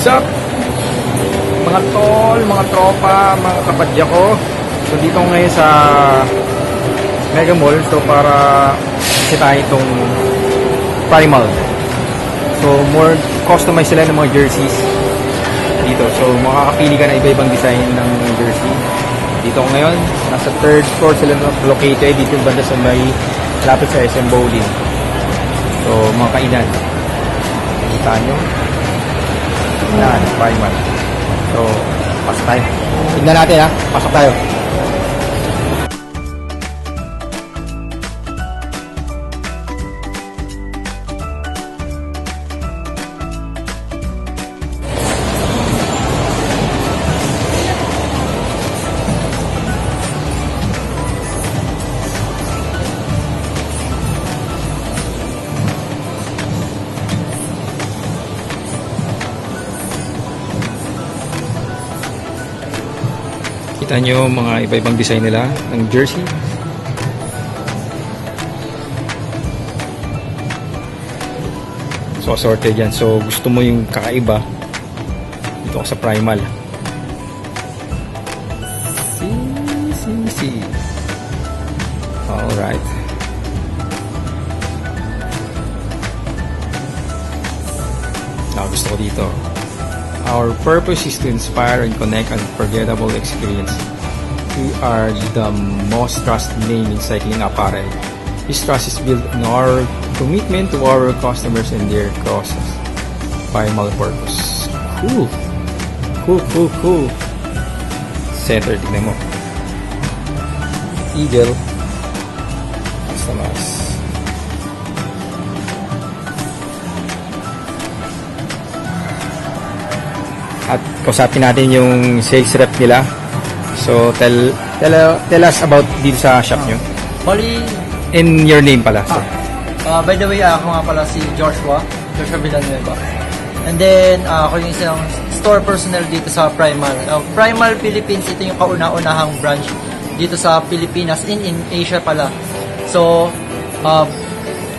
What's up? Mga tol, mga tropa, mga kapadya ko. So dito ngayon sa Mega Mall so para sitahin itong Primal. So more customized sila ng mga jerseys dito. So makakapili ka na iba-ibang design ng jersey. Dito ngayon, nasa third floor sila located dito banda sa may lapit sa SM Bowling. So mga kainan. Kita nyo. Yan, primal. So, pasok tayo. Tignan natin ha. Pasok tayo. Kita nyo mga iba-ibang design nila ng jersey. So, assorted yan. So, gusto mo yung kakaiba, dito ka sa Primal. See, see, see. Alright. Ah, gusto ko dito. Our purpose is to inspire and connect unforgettable experience. We are the most trusted name in cycling apparel. This trust is built on our commitment to our customers and their causes. Primal purpose. Cool. Cool, cool, cool. Center, tignan. Eagle. Customize. At kausapin natin yung sales rep nila. So tell tell, tell us about dito sa shop nyo. Bali, In your name pala. sir. ah, by the way, ako nga pala si Joshua, Joshua Villanueva. And then, ah, ako yung isang store personnel dito sa Primal. Ah, Primal Philippines, ito yung kauna-unahang branch dito sa Pilipinas, in, in Asia pala. So, ah,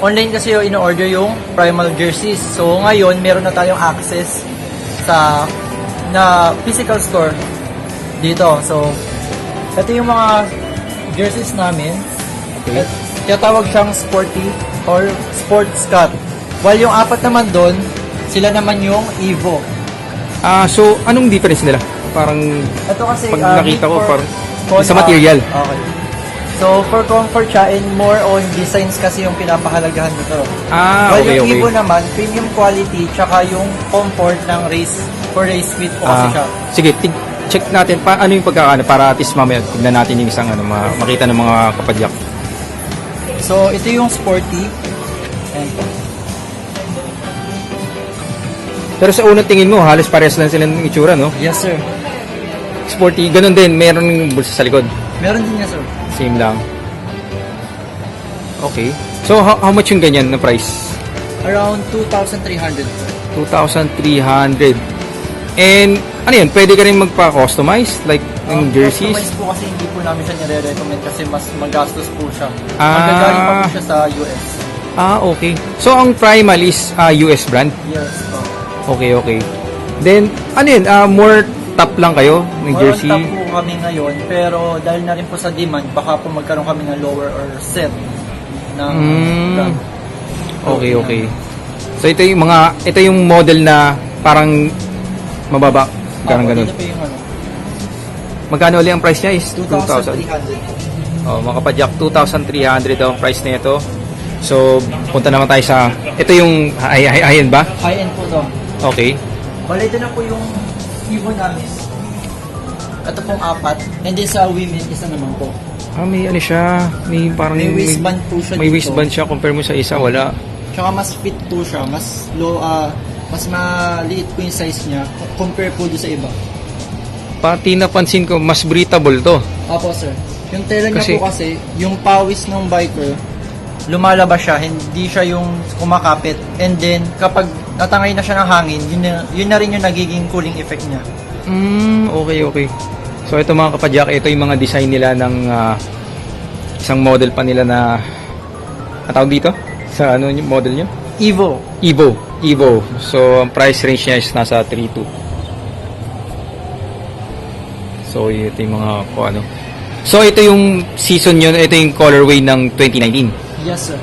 online kasi yung in-order yung Primal jerseys. So, ngayon, meron na tayong access sa na physical store dito. So, ito yung mga jerseys namin. Okay. Kaya tawag siyang sporty or sports cut. While yung apat naman doon, sila naman yung Evo. Ah, so anong difference nila? Parang Ito kasi Pag uh, nakita ko, for parang con- sa material. Okay. So, for comfort siya and more on designs kasi yung pinapahalagahan dito. ah, While okay, yung okay. Evo naman, premium quality, tsaka yung comfort ng race, for race fit po kasi Ah, siya. sige, tig check natin pa ano yung pagkakaano para at least mamaya tignan natin yung isang ano ma- makita ng mga kapadyak. So, ito yung sporty. Ayan po. Pero sa unang tingin mo, halos pares lang sila ng itsura, no? Yes, sir. Sporty, ganun din, meron ng bulsa sa likod. Meron din niya, sir. Same lang. Okay. So, how, how much yung ganyan na price? Around 2,300. 2,300. And, ano yan, pwede ka rin magpa-customize? Like, ng jerseys? Customize po kasi hindi po namin siya nire-recommend kasi mas magastos po siya. Ah. Magagaling pa po siya sa US. Ah, okay. So, ang Primal is ah, US brand? Yes po. Okay, okay. Then, ano yun, ah, more top lang kayo ng More jersey? on top po kami ngayon, pero dahil na rin po sa demand, baka po magkaroon kami ng lower or set ng Mm. brand. Okay, okay. So, ito yung mga, ito yung model na parang mababa. Parang ganun. dito po yung ano, Magkano ulit ang price niya is 2,000. 2,300. Oh, mga kapadyak, 2,300 daw ang price nito. So, punta naman tayo sa, ito yung, ay, ay, ayan ba? High-end po to. Okay. Bali, ito na po yung Evo namin. Ito pong apat. And then sa women, isa naman po. Ah, may ano siya, may parang, May waistband po siya may dito. waistband siya compare mo sa isa, wala. Tsaka mas fit po siya, mas low, ah, mas maliit po yung size niya compare po doon sa iba. Pati napansin ko, mas breathable to. Opo, sir. Yung tela niya Kasi- po kasi, yung pawis ng biker, lumalabas siya, hindi siya yung kumakapit. And then, kapag natangay na siya ng hangin, yun na, yun na rin yung nagiging cooling effect niya. Mm, okay, okay. So ito mga kapadyak, ito yung mga design nila ng ah, isang model pa nila na ang tawag dito sa ano yung model nyo? Evo. Evo. Evo. So, ang price range niya is nasa 3.2. So, ito yung mga kung ano. So, ito yung season yun. Ito yung colorway ng 2019. Yes, sir.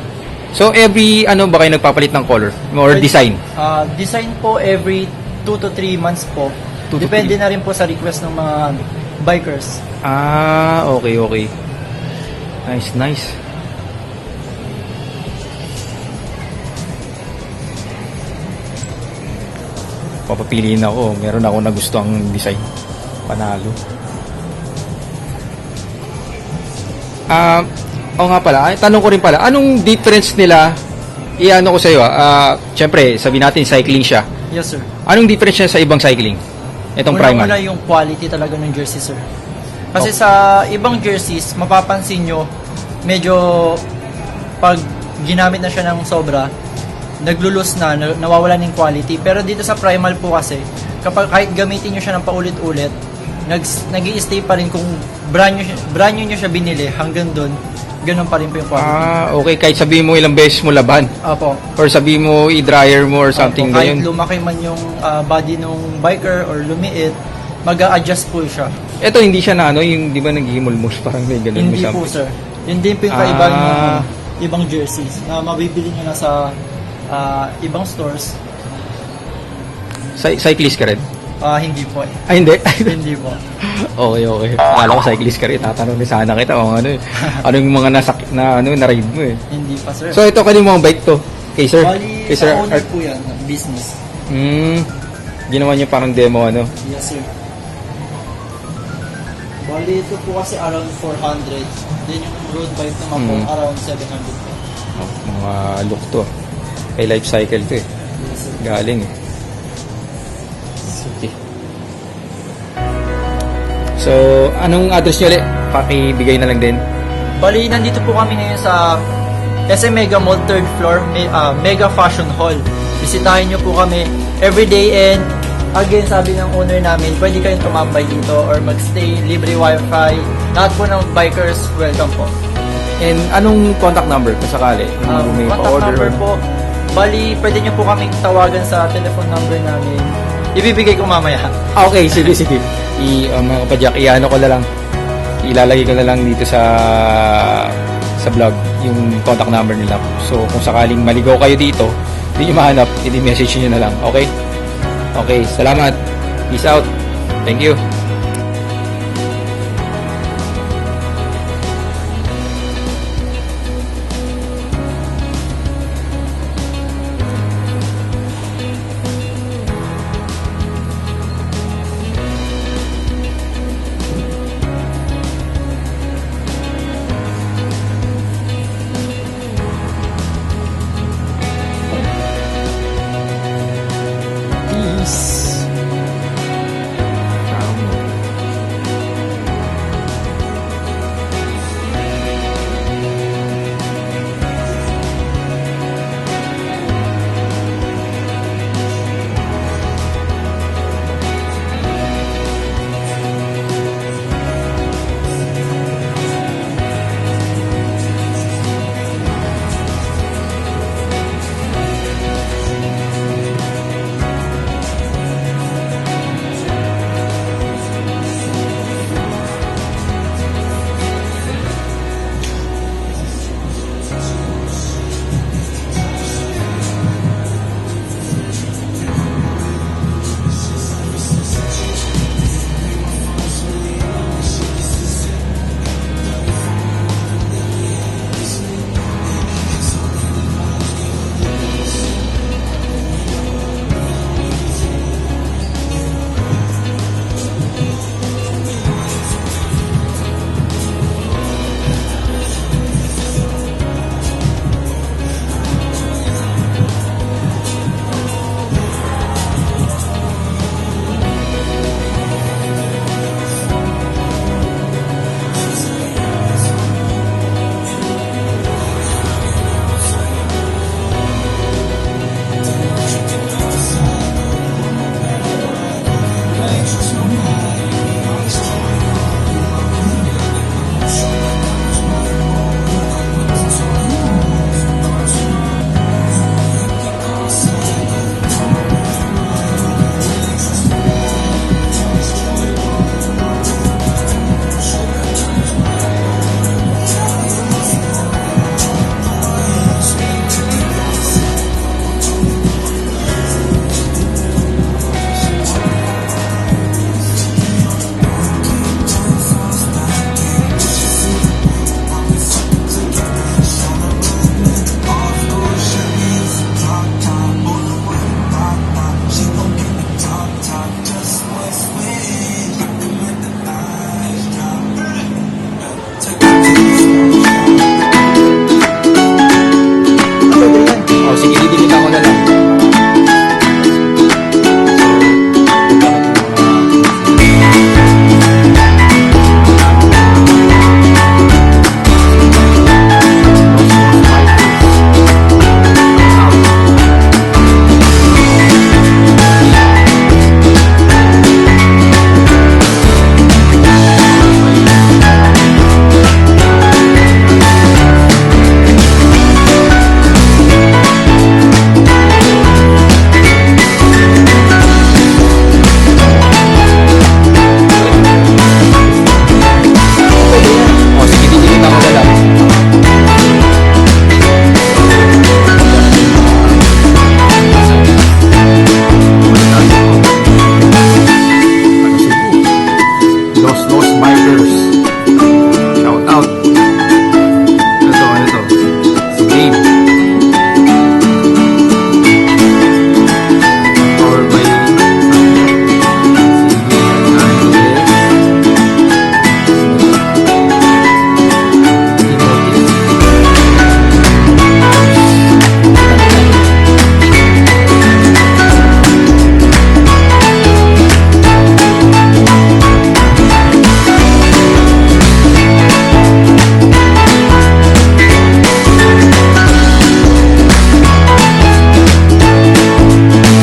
So, every ano ba kayo nagpapalit ng color? Or Ay- design? Ah, design po every 2 to 3 months po. Two to Depende na rin po sa request ng mga bikers. Ah, okay, okay. Nice, nice. Papapiliin ako. Meron ako nagustuhang design. Panalo. Ah, oo nga pala. Ay, tanong ko rin pala, anong difference nila? Iano ko sa iyo, ah, syempre, sabi natin cycling siya. Yes, sir. Anong difference niya sa ibang cycling? Itong primal. Una-una yung quality talaga ng jersey, sir. Kasi Oh. sa ibang jerseys, mapapansin nyo, medyo pag ginamit na siya ng sobra, naglulus na, na- nawawala ng quality. Pero dito sa primal po kasi, kapag kahit gamitin nyo siya ng paulit-ulit, nag, nag stay pa rin kung brand new, brand new nyo siya binili hanggang doon, ganun pa rin po yung quality. Ah, okay. Kahit sabihin mo ilang beses mo laban. Opo. Or sabihin mo i-dryer mo or something Opo, kahit ganyan. lumaki man yung ah, body ng biker or lumiit, mag adjust po siya. Ito hindi siya na ano, yung di ba naghihimulmul parang may ganun Hindi po sir. Hindi po yung kaiba ng Ah. ibang jerseys na mabibili nyo na sa ah, ibang stores. Cy- cyclist ka rin? Ah, hindi po. Ay, hindi. hindi po. okay, okay. Akala ko cyclist ka rin. Tatanong ni sana kita kung ano eh. Ano yung mga nasa, na, ano, na-ride mo eh. Hindi pa sir. So, ito kanyung mga bike to. Kay sir? Bali, Kay sir owner Art. po yan, business. Hmm. Ginawa niya parang demo ano. Yes sir. Bali, ito po kasi around 400. Then yung road bike naman po, Mm. around 700 po. Oh, mga look to. Kay life cycle to eh. Galing eh. Sige. So, anong address niyo ulit? Pakibigay na lang din. Bali, nandito po kami ngayon sa SM Mega Mall 3rd floor, Me- ah, Mega Fashion Hall. Bisitahin nyo po kami everyday and again, sabi ng owner namin, pwede kayong tumambay dito or magstay, libre wifi. Lahat po ng bikers, welcome po. And anong contact number kung sakali? Um, contact pa-order. number po, bali, pwede nyo po kaming tawagan sa telephone number namin. Ibibigay ko mamaya. Ah, Okay, sige, sige. I, uh, mga kapadyak, i-ano ko na lang. Ilalagay ko na lang dito sa sa vlog yung contact number nila. So, kung sakaling maligaw kayo dito, hindi nyo mahanap, i-message nyo na lang. Okay? Okay, salamat. Peace out. Thank you.